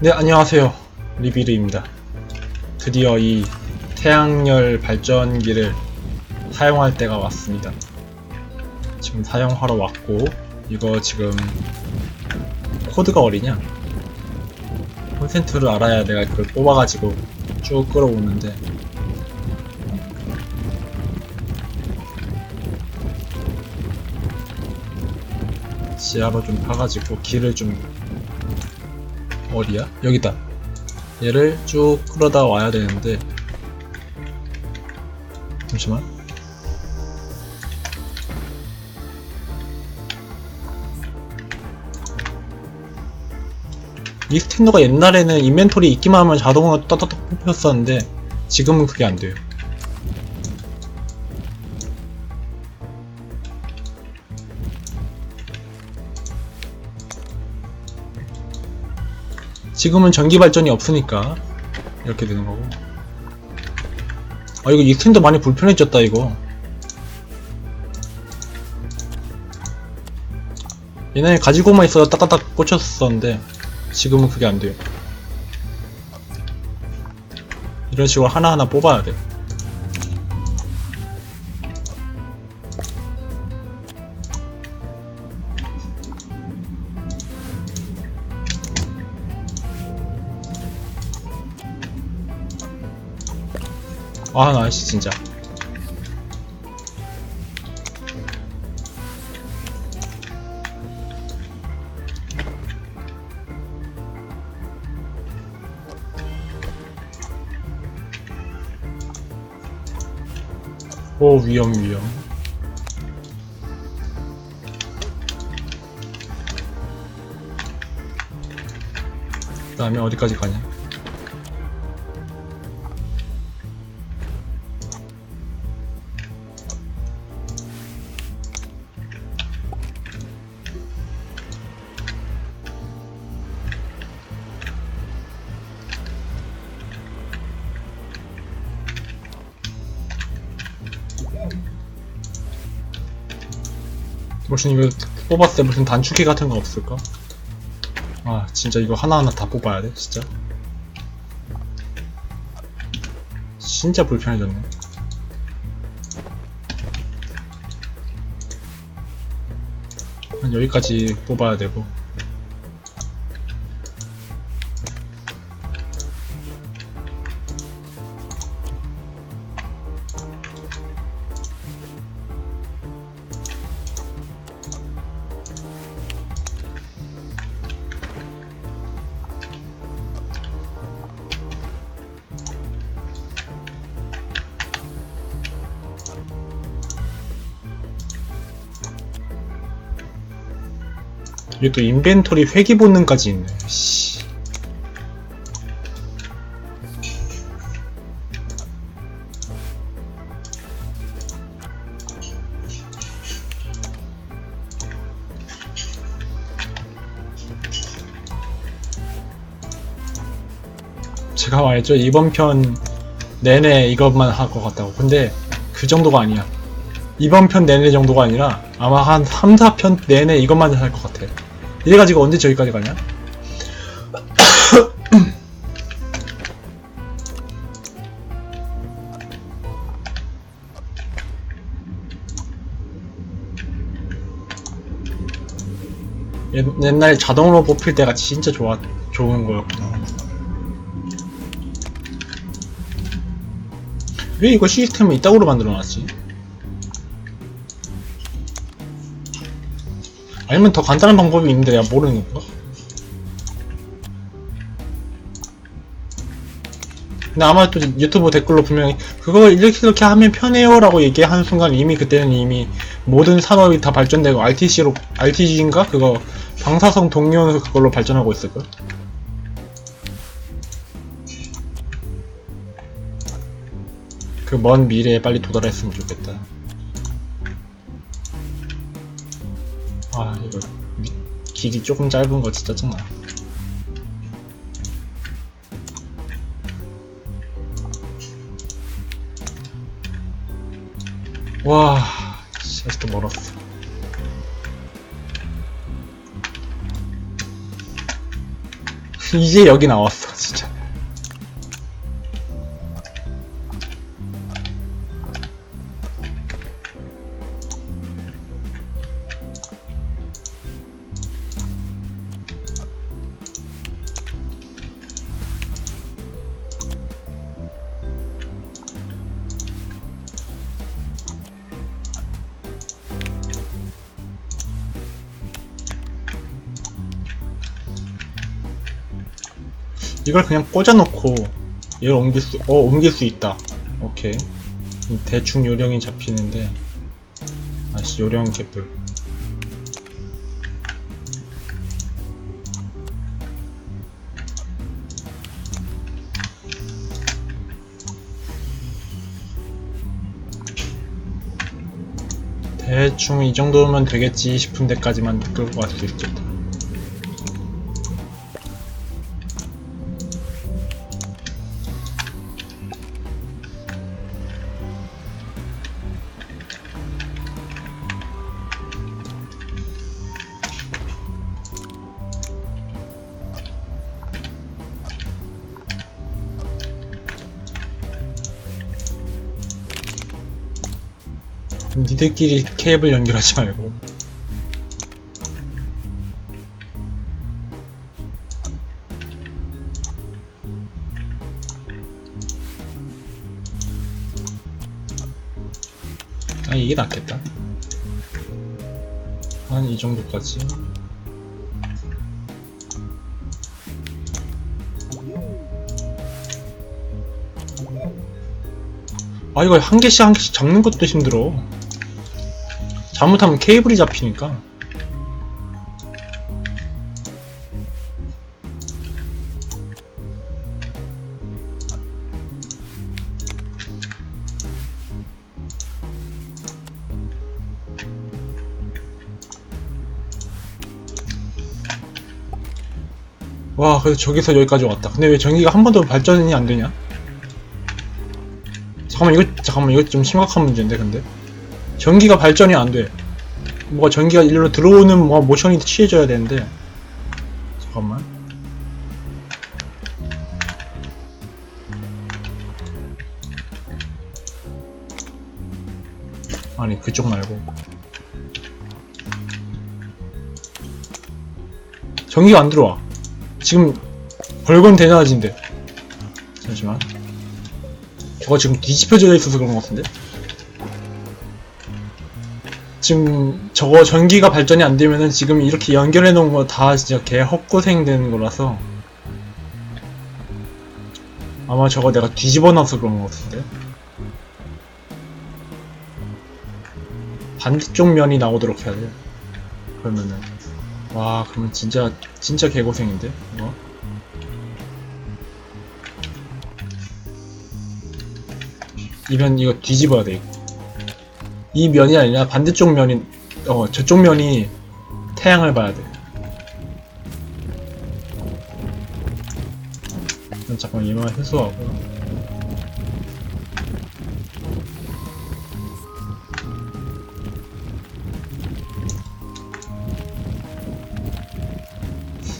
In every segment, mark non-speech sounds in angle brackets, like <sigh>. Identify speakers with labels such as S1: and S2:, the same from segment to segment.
S1: 네, 안녕하세요. 리비르입니다. 드디어 이 태양열 발전기를 사용할 때가 왔습니다. 지금 사용하러 왔고, 이거 지금 코드가 어리냐? 콘센트를 알아야 내가 그걸 뽑아가지고 쭉 끌어오는데, 지하로 좀 파가지고 길을 좀 어디야? 여기다. 얘를 쭉 끌어다 와야 되는데 잠시만. 이 스탠더가 옛날에는 인벤토리 있기만 하면 자동으로 따따닥 뽑혔었는데 지금은 그게 안 돼요. 지금은 전기 발전이 없으니까 이렇게 되는 거고. 아 이거 익스텐더 많이 불편해졌다 이거. 옛날에 가지고만 있어도 딱딱딱 꽂혔었는데 지금은 그게 안 돼요. 이런 식으로 하나하나 뽑아야 돼. 아, 나이씨, 진짜. 오, 위험, 위험. 그 다음에 어디까지 가냐? 무슨 이거 뽑았을 때 무슨 단축키 같은 거 없을까? 아 진짜 이거 하나하나 다 뽑아야 돼 진짜? 진짜 불편해졌네. 한 여기까지 뽑아야 되고 이게 또 인벤토리 회귀 본능까지 있네 씨. 제가 말했죠 이번 편 내내 이것만 할 것 같다고 근데 그 정도가 아니야 이번 편 내내 정도가 아니라 아마 한 3, 4편 내내 이것만 할 것 같아. 이래가지고 언제 저기까지 가냐? <coughs> 옛, 옛날 자동으로 뽑힐 때가 진짜 좋아, 좋은 거였구나. 왜 이거 시스템을 이따구로 만들어 놨지? 아니면 더 간단한 방법이 있는데 내가 모르는 건가? 근데 아마 또 유튜브 댓글로 분명히 그거 이렇게 이렇게 하면 편해요 라고 얘기하는 순간 이미 그때는 이미 모든 산업이 다 발전되고 RTC로 RTG인가? 그거 방사성 동력 그걸로 발전하고 있을걸? 그 먼 미래에 빨리 도달했으면 좋겠다. 아 이거 미- 길이 조금 짧은 거 진짜 짜증나. 와 씨, 아직도 멀었어. <laughs> 이제 여기 나왔어 진짜 이걸 그냥 꽂아놓고 얘를 옮길 수, 어, 옮길 수 있다. 오케이. 대충 요령이 잡히는데, 아씨, 요령 개뿔. 대충 이 정도면 되겠지 싶은 데까지만 끌고 갈 수 있겠다. 니들끼리 케이블 연결하지 말고. 아 이게 낫겠다. 한 이 정도까지. 아 이거 한 개씩 한 개씩 잡는 것도 힘들어 잘못하면 케이블이 잡히니까. 와 그래서 저기서 여기까지 왔다. 근데 왜 전기가 한 번도 발전이 안 되냐? 잠깐만 이거 잠깐만 이거 좀 심각한 문제인데 근데 전기가 발전이 안 돼. 뭐가 전기가 일로 들어오는 뭐 모션이 취해져야 되는데 잠깐만. 아니 그쪽 말고 전기가 안 들어와. 지금 벌건 대낮인데 잠시만. 저거 지금 뒤집혀져 있어서 그런 것 같은데? 지금 저거 전기가 발전이 안 되면은 지금 이렇게 연결해 놓은 거 다 진짜 개 헛고생 되는 거라서. 아마 저거 내가 뒤집어 놔서 그런 것 같은데. 반대쪽 면이 나오도록 해야 돼. 그러면은. 와 그러면 진짜 진짜 개고생인데? 이거? 이면 이거 뒤집어야 돼. 이거. 이 면이 아니라 반대쪽 면이 어 저쪽 면이 태양을 봐야 돼. 잠깐 얘만 해소하고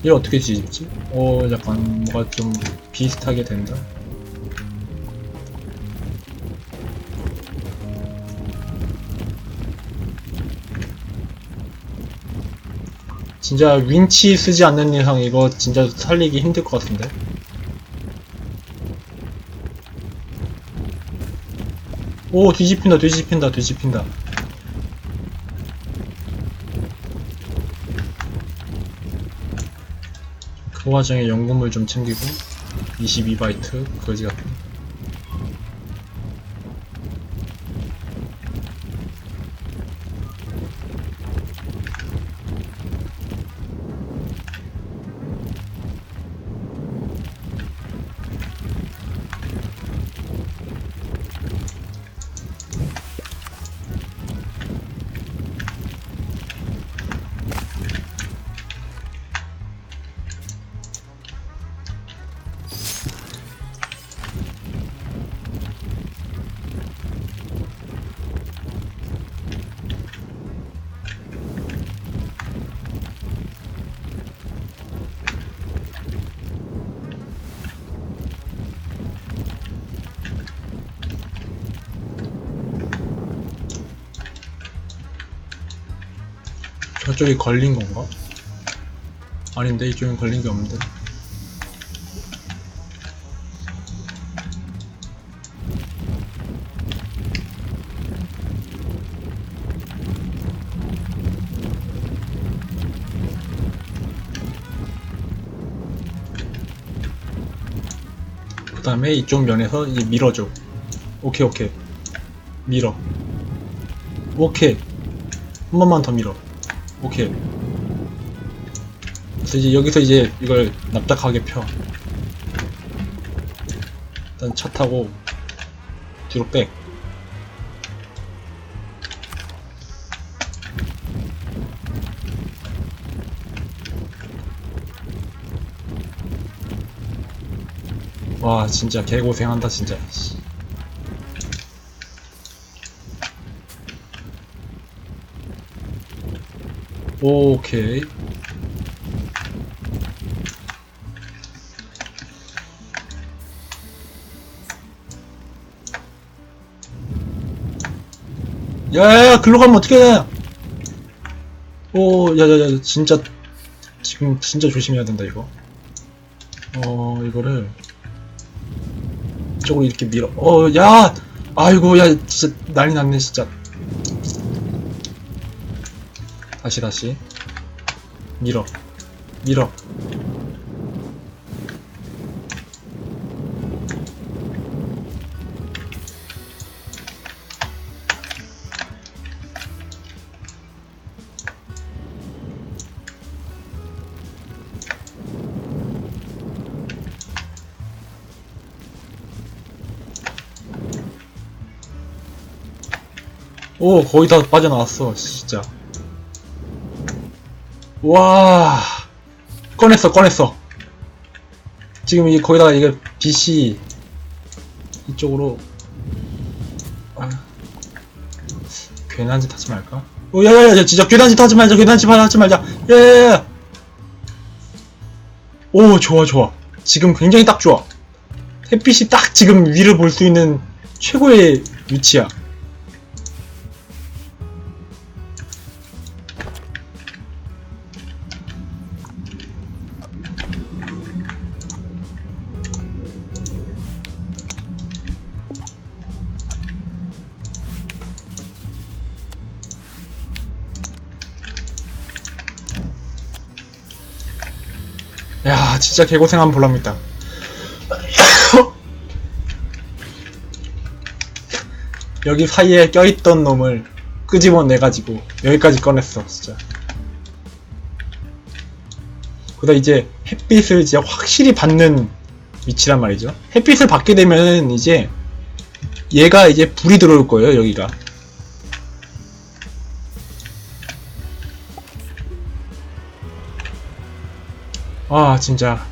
S1: 이걸 어떻게 뒤집지? 어 약간 뭐가 좀 비슷하게 된다. 진짜 윈치 쓰지 않는 이상 이거 진짜 살리기 힘들 것 같은데. 오 뒤집힌다 뒤집힌다 뒤집힌다. 그 와중에 연금을 좀 챙기고 22바이트 거지 같은. 저쪽이 걸린 건가? 아닌데 이쪽엔 걸린 게 없는데. 그 다음에 이쪽 면에서 이제 밀어줘. 오케이 오케이. 밀어. 오케이. 한 번만 더 밀어 오케이. 그래서 이제 여기서 이제 이걸 납작하게 펴. 일단 차 타고 뒤로 빼. 와 진짜 개고생한다 진짜 오케이. 야야야 글로 가면 어떻게 해? 오 야야야 진짜 지금 진짜 조심해야 된다 이거. 어 이거를 이쪽으로 이렇게 밀어. 어 야 아이고 야 진짜 난리 났네 진짜 다시 다시. 밀어. 밀어. 오 거의 다 빠져나왔어 진짜 와 꺼냈어 꺼냈어. 지금 이 거기다가 이게 빛이 이쪽으로. 아, 괜한 짓 하지 말까? 오 야야야 진짜 괜한 짓 하지 말자 괜한 짓 하지 말자. 야야야. 오 좋아 좋아. 지금 굉장히 딱 좋아. 햇빛이 딱 지금 위를 볼 수 있는 최고의 위치야 야 진짜 개고생한 볼랍니다. <coughs> 여기 사이에 껴있던 놈을 끄집어내가지고 여기까지 꺼냈어 진짜. 그다 이제 햇빛을 이제 확실히 받는 위치란 말이죠. 햇빛을 받게 되면 이제 얘가 이제 불이 들어올 거예요 여기가 아 진짜.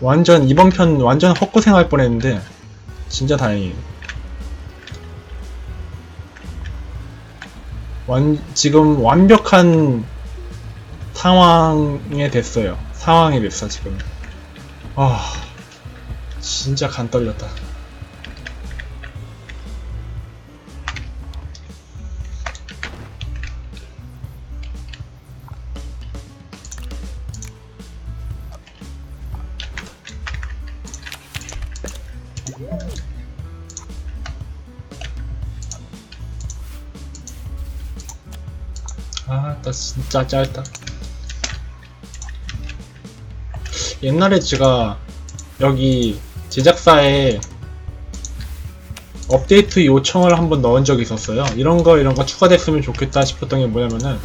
S1: 완전 이번 편 완전 헛고생 할 뻔했는데 진짜 다행이에요. 완 지금 완벽한 상황에 됐어요. 상황이 됐어 지금. 아 진짜 간 떨렸다 아, 나 진짜 짧다. 옛날에 제가 여기 제작사에 업데이트 요청을 한번 넣은 적이 있었어요. 이런 거, 이런 거 추가됐으면 좋겠다 싶었던 게 뭐냐면은,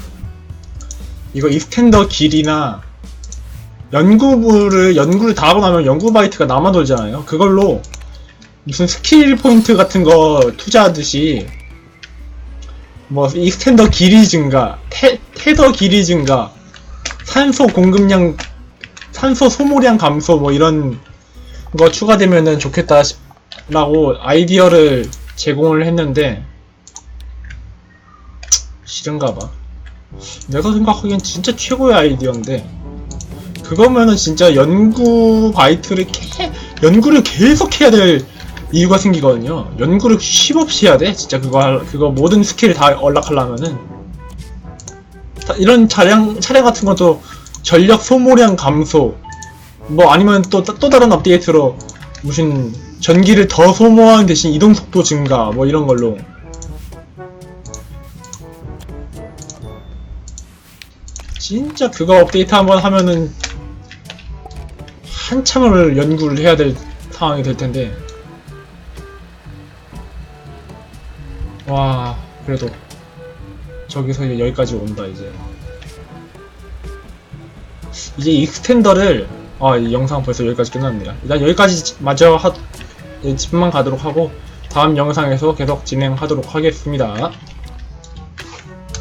S1: 이거 이스텐더 길이나 연구부를, 연구를 다 하고 나면 연구 바이트가 남아 돌잖아요. 그걸로 무슨 스킬 포인트 같은 거 투자하듯이 뭐 익스텐더 길이 증가, 테, 테더 길이 증가, 산소 공급량, 산소 소모량 감소 뭐 이런 거 추가되면은 좋겠다 싶- 라고 아이디어를 제공을 했는데 싫은가 봐. 내가 생각하기엔 진짜 최고의 아이디어인데 그거면은 진짜 연구 바이트를 개, 연구를 계속 해야 될 이유가 생기거든요. 연구를 쉼없이 해야 돼. 진짜 그거 할- 그거 모든 스킬을 다 언락하려면은 다- 이런 차량 차량 같은 것도 전력 소모량 감소 뭐 아니면 또 또 다른 업데이트로 무슨 전기를 더 소모하는 대신 이동 속도 증가 뭐 이런 걸로 진짜 그거 업데이트 한번 하면은 한참을 연구를 해야 될 상황이 될 텐데 와 그래도 저기서 이제 여기까지 온다 이제. 이제 익스텐더를 아 이 영상 벌써 여기까지 끝났네요. 일단 여기까지 마저 하, 예, 집만 가도록 하고 다음 영상에서 계속 진행하도록 하겠습니다